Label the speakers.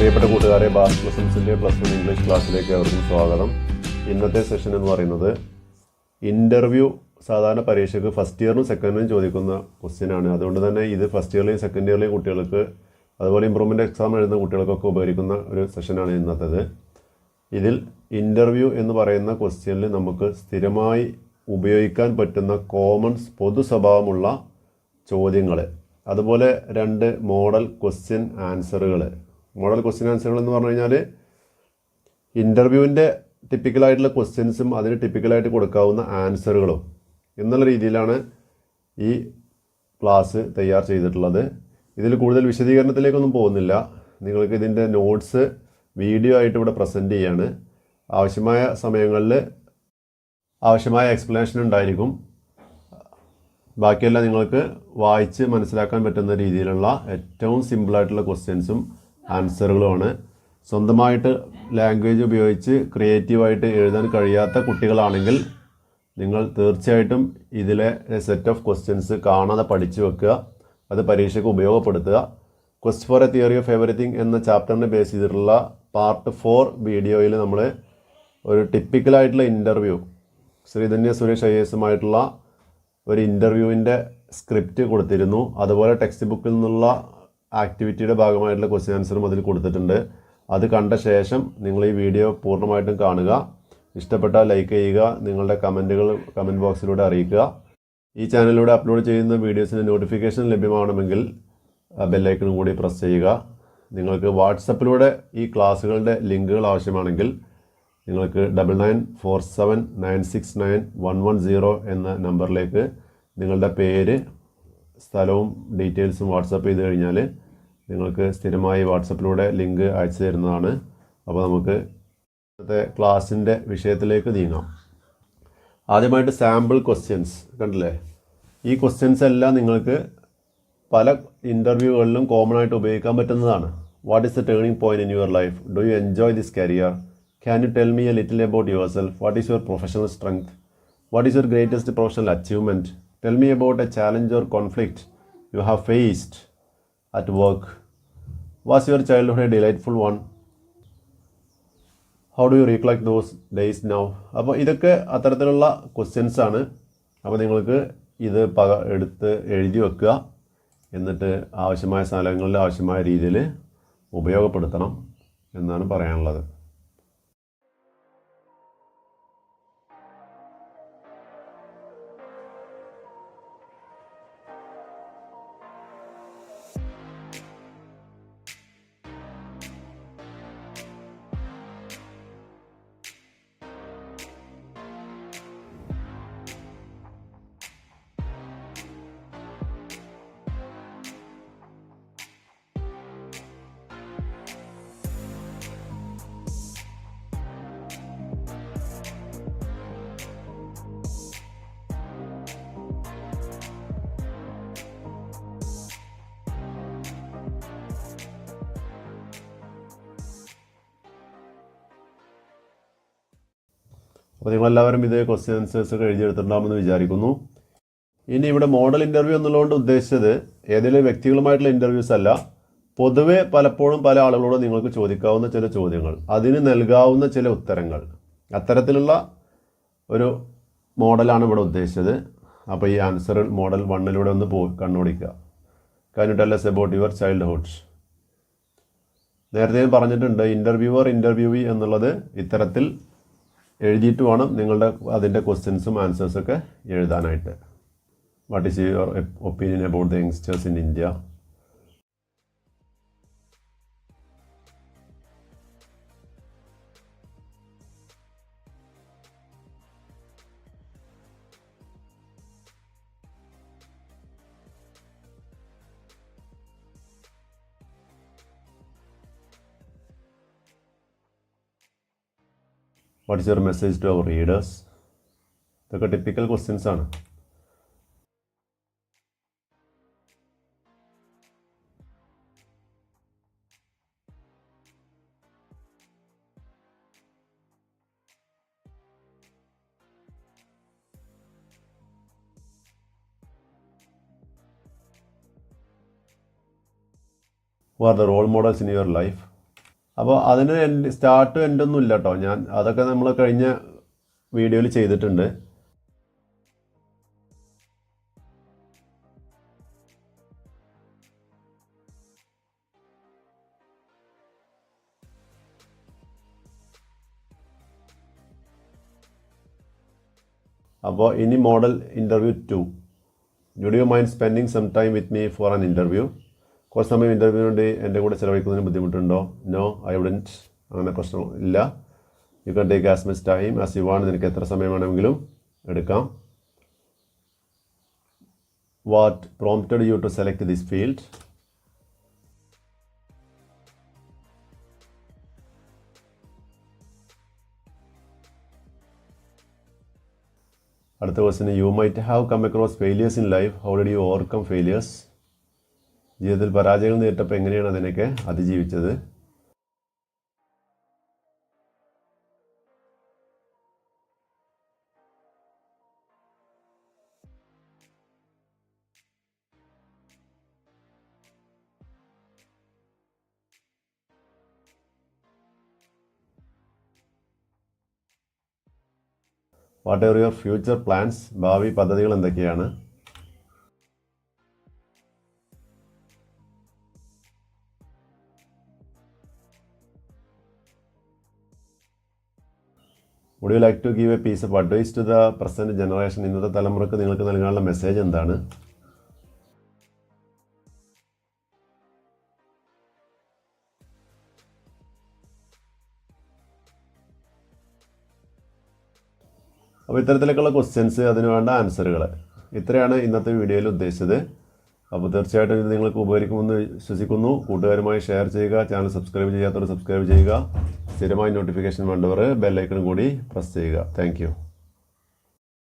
Speaker 1: പ്രിയപ്പെട്ട കൂട്ടുകാരെ ബാസ് പ്ലസൻസിന്റെ പ്ലസ് വൺ ഇംഗ്ലീഷ് ക്ലാസ്സിലേക്ക് അവർക്കും സ്വാഗതം. ഇന്നത്തെ സെഷൻ എന്ന് പറയുന്നത് ഇന്റർവ്യൂ സാധാരണ പരീക്ഷയ്ക്ക് ഫസ്റ്റ് ഇയറിനും സെക്കൻഡ് ഇയറിനും ചോദിക്കുന്ന ക്വസ്റ്റ്യൻ ആണ്. അതുകൊണ്ട് തന്നെ ഇത് ഫസ്റ്റ് ഇയറിലെയും സെക്കൻഡ് ഇയറിലെയും കുട്ടികൾക്ക് അതുപോലെ ഇമ്പ്രൂവ്മെന്റ് എക്സാം എഴുതുന്ന കുട്ടികൾക്കൊക്കെ ഉപകരിക്കുന്ന ഒരു സെഷനാണ് ഇന്നത്തേത്. ഇതിൽ ഇന്റർവ്യൂ എന്ന് പറയുന്ന ക്വസ്റ്റ്യനിൽ നമുക്ക് സ്ഥിരമായി ഉപയോഗിക്കാൻ പറ്റുന്ന കോമൺ പൊതു സ്വഭാവമുള്ള ചോദ്യങ്ങൾ അതുപോലെ രണ്ട് മോഡൽ ക്വസ്റ്റ്യൻ ആൻസറുകൾ മോഡൽ ക്വസ്റ്റ്യൻ ആൻസറുകൾ എന്ന് പറഞ്ഞു കഴിഞ്ഞാൽ ഇന്റർവ്യൂവിന്റെ ടിപ്പിക്കലായിട്ടുള്ള ക്വസ്റ്റ്യൻസും അതിന് ടിപ്പിക്കലായിട്ട് കൊടുക്കാവുന്ന ആൻസറുകളും എന്നുള്ള രീതിയിലാണ് ഈ ക്ലാസ് തയ്യാർ ചെയ്തിട്ടുള്ളത്. ഇതിൽ കൂടുതൽ വിശദീകരണത്തിലേക്കൊന്നും പോകുന്നില്ല. നിങ്ങൾക്ക് ഇതിന്റെ നോട്ട്സ് വീഡിയോ ആയിട്ട് ഇവിടെ പ്രസന്റ് ചെയ്യാണ്. ആവശ്യമായ സമയങ്ങളിൽ ആവശ്യമായ എക്സ്പ്ലനേഷൻ ഉണ്ടായിരിക്കും. ബാക്കിയെല്ലാം നിങ്ങൾക്ക് വായിച്ച് മനസ്സിലാക്കാൻ പറ്റുന്ന രീതിയിലുള്ള ഏറ്റവും സിമ്പിളായിട്ടുള്ള ക്വസ്റ്റ്യൻസും ആൻസറുകളുമാണ്. സ്വന്തമായിട്ട് ലാംഗ്വേജ് ഉപയോഗിച്ച് ക്രിയേറ്റീവായിട്ട് എഴുതാൻ കഴിയാത്ത കുട്ടികളാണെങ്കിൽ നിങ്ങൾ തീർച്ചയായിട്ടും ഇതിലെ സെറ്റ് ഓഫ് ക്വസ്റ്റ്യൻസ് കാണാതെ പഠിച്ചു വെക്കുക. അത് പരീക്ഷയ്ക്ക് ഉപയോഗപ്പെടുത്തുക. Quest for a theory of everything എന്ന ചാപ്റ്ററിനെ ബേസ് ചെയ്തിട്ടുള്ള പാർട്ട് ഫോർ വീഡിയോയിൽ നമ്മൾ ഒരു ടിപ്പിക്കലായിട്ടുള്ള ഇന്റർവ്യൂ ശ്രീധന്യ സുരേഷ് ഐ എസുമായിട്ടുള്ള ഒരു ഇന്റർവ്യൂവിന്റെ സ്ക്രിപ്റ്റ് കൊടുത്തിരുന്നു. അതുപോലെ ടെക്സ്റ്റ് ബുക്കിൽ നിന്നുള്ള ആക്ടിവിറ്റിയുടെ ഭാഗമായിട്ടുള്ള ക്വസ്റ്റ്യൻ ആൻസറും അതിൽ കൊടുത്തിട്ടുണ്ട്. അത് കണ്ട ശേഷം നിങ്ങൾ ഈ വീഡിയോ പൂർണമായിട്ടും കാണുക. ഇഷ്ടപ്പെട്ടാൽ ലൈക്ക് ചെയ്യുക നിങ്ങളുടെ കമന്റുകൾ കമന്റ് ബോക്സിലൂടെ അറിയിക്കുക. ഈ ചാനലിലൂടെ അപ്ലോഡ് ചെയ്യുന്ന വീഡിയോസിന്റെ നോട്ടിഫിക്കേഷൻ ലഭ്യമാണെങ്കിൽ ബെല്ലൈക്കണും കൂടി പ്രസ് ചെയ്യുക. നിങ്ങൾക്ക് വാട്സപ്പിലൂടെ ഈ ക്ലാസ്സുകളുടെ ലിങ്കുകൾ ആവശ്യമാണെങ്കിൽ നിങ്ങൾക്ക് double nine four seven nine six nine one one zero എന്ന നമ്പറിലേക്ക് നിങ്ങളുടെ പേര് സ്ഥലവും ഡീറ്റെയിൽസും വാട്സപ്പ് ചെയ്ത് കഴിഞ്ഞാൽ നിങ്ങൾക്ക് സ്ഥിരമായി വാട്സപ്പിലൂടെ ലിങ്ക് അയച്ചു തരുന്നതാണ്. അപ്പോൾ നമുക്ക് ഇന്നത്തെ ക്ലാസ്സിന്റെ വിഷയത്തിലേക്ക് നീങ്ങാം. ആദ്യമായിട്ട് സാമ്പിൾ ക്വസ്റ്റ്യൻസ് കണ്ടില്ലേ? ഈ ക്വസ്റ്റ്യൻസ് എല്ലാം നിങ്ങൾക്ക് പല ഇന്റർവ്യൂകളിലും കോമൺ ആയിട്ട് ഉപയോഗിക്കാൻ പറ്റുന്നതാണ്. What is the turning point in your life do you enjoy this career can you tell me a little about yourself what is your professional strength what is your greatest professional achievement tell me about a challenge or conflict you have faced at work was your childhood a delightful one how do you recollect those days now അപ്പോൾ ഇതൊക്കെ അത്തരത്തിലുള്ള questions ആണ്. അപ്പോൾ നിങ്ങൾക്ക് ഇത് പക എടുത്ത് എഴുതി വെക്കുക. എന്നിട്ട് ആവശ്യമായ സ്ഥലങ്ങളിൽ ആവശ്യമായ രീതിയിൽ ഉപയോഗപ്പെടുത്തണം എന്നാണ് പറയാനുള്ളത്. അപ്പോൾ നിങ്ങളെല്ലാവരും ഇത് ക്വസ്റ്റ്യൻ ആൻസേഴ്സ് ഒക്കെ എഴുതിയെടുത്തിട്ടുണ്ടാകുമെന്ന് വിചാരിക്കുന്നു. ഇനി ഇവിടെ മോഡൽ ഇന്റർവ്യൂ എന്നുള്ളതുകൊണ്ട് ഉദ്ദേശിച്ചത് ഏതെങ്കിലും വ്യക്തികളുമായിട്ടുള്ള ഇന്റർവ്യൂസ് അല്ല പൊതുവെ പലപ്പോഴും പല ആളുകളോട് നിങ്ങൾക്ക് ചോദിക്കാവുന്ന ചില ചോദ്യങ്ങൾ അതിന് നൽകാവുന്ന ചില ഉത്തരങ്ങൾ. അത്തരത്തിലുള്ള ഒരു മോഡലാണ് ഇവിടെ ഉദ്ദേശിച്ചത്. അപ്പോൾ ഈ ആൻസർ മോഡൽ വണ്ണിലൂടെ ഒന്ന് പോ കണ്ണോടിക്കുക. എസ് അബൌട്ട് യുവർ ചൈൽഡ്ഹുഡ് നേരത്തെ ഞാൻ പറഞ്ഞിട്ടുണ്ട് ഇന്റർവ്യൂവർ ഇന്റർവ്യൂവി എന്നുള്ളത് ഇത്തരത്തിൽ എഴുതിയിട്ട് വേണം നിങ്ങളുടെ അതിന്റെ ക്വസ്റ്റ്യൻസും ആൻസേഴ്സൊക്കെ എഴുതാനായിട്ട്. What is your opinion about the youngsters in India What is your message to our readers ഇതൊക്കെ ടിപ്പിക്കൽ ക്വസ്റ്റ്യൻസ് ആണ് Who are the role models in your life? അപ്പോൾ അതിന് എൻഡ് സ്റ്റാർട്ടും എൻഡൊന്നും ഇല്ല കേട്ടോ ഞാൻ അതൊക്കെ നമ്മൾ കഴിഞ്ഞ വീഡിയോയിൽ ചെയ്തിട്ടുണ്ട്. അപ്പോൾ ഇനി model interview two do you mind spending some time with me for an interview കുറച്ച് സമയം ഇന്റർവ്യൂവിന് വേണ്ടി എന്റെ കൂടെ ചിലവഴിക്കുന്നതിന് ബുദ്ധിമുട്ടുണ്ടോ? നോ ഐ വുഡന്റ് അങ്ങനെ പ്രശ്നം ഇല്ല. You can take as much time as you want നിനക്ക് എത്ര സമയം വേണമെങ്കിലും എടുക്കാം. What prompted you to select this field അടുത്ത ക്വസ്റ്റിന് you might have come across failures in life how did you overcome failures ജീവിതത്തിൽ പരാജയങ്ങൾ നേരിട്ടപ്പോൾ എങ്ങനെയാണ് അതിനൊക്കെ അതിജീവിച്ചത്? What are your future plans ഭാവി പദ്ധതികൾ എന്തൊക്കെയാണ്? Would you like to give a piece of advice to the present generation ഇന്നത്തെ തലമുറയ്ക്ക് നിങ്ങൾക്ക് നൽകാനുള്ള മെസ്സേജ് എന്താണ്? അപ്പോൾ ഇത്തരത്തിലേക്കുള്ള ക്വസ്റ്റ്യൻസ് അതിന് വേണ്ട ആൻസറുകൾ ഇത്രയാണ് ഇന്നത്തെ വീഡിയോയിൽ ഉദ്ദേശിച്ചത്. അപ്പോൾ തീർച്ചയായിട്ടും ഇത് നിങ്ങൾക്ക് ഉപകരിക്കുമെന്ന് വിശ്വസിക്കുന്നു. കൂട്ടുകാരുമായി ഷെയർ ചെയ്യുക ചാനൽ സബ്സ്ക്രൈബ് ചെയ്യാത്തവർ സബ്സ്ക്രൈബ് ചെയ്യുക. സ്ഥിരമായി നോട്ടിഫിക്കേഷൻ വേണ്ടവർ ബെല്ലൈക്കൺ കൂടി പ്രസ് ചെയ്യുക. താങ്ക്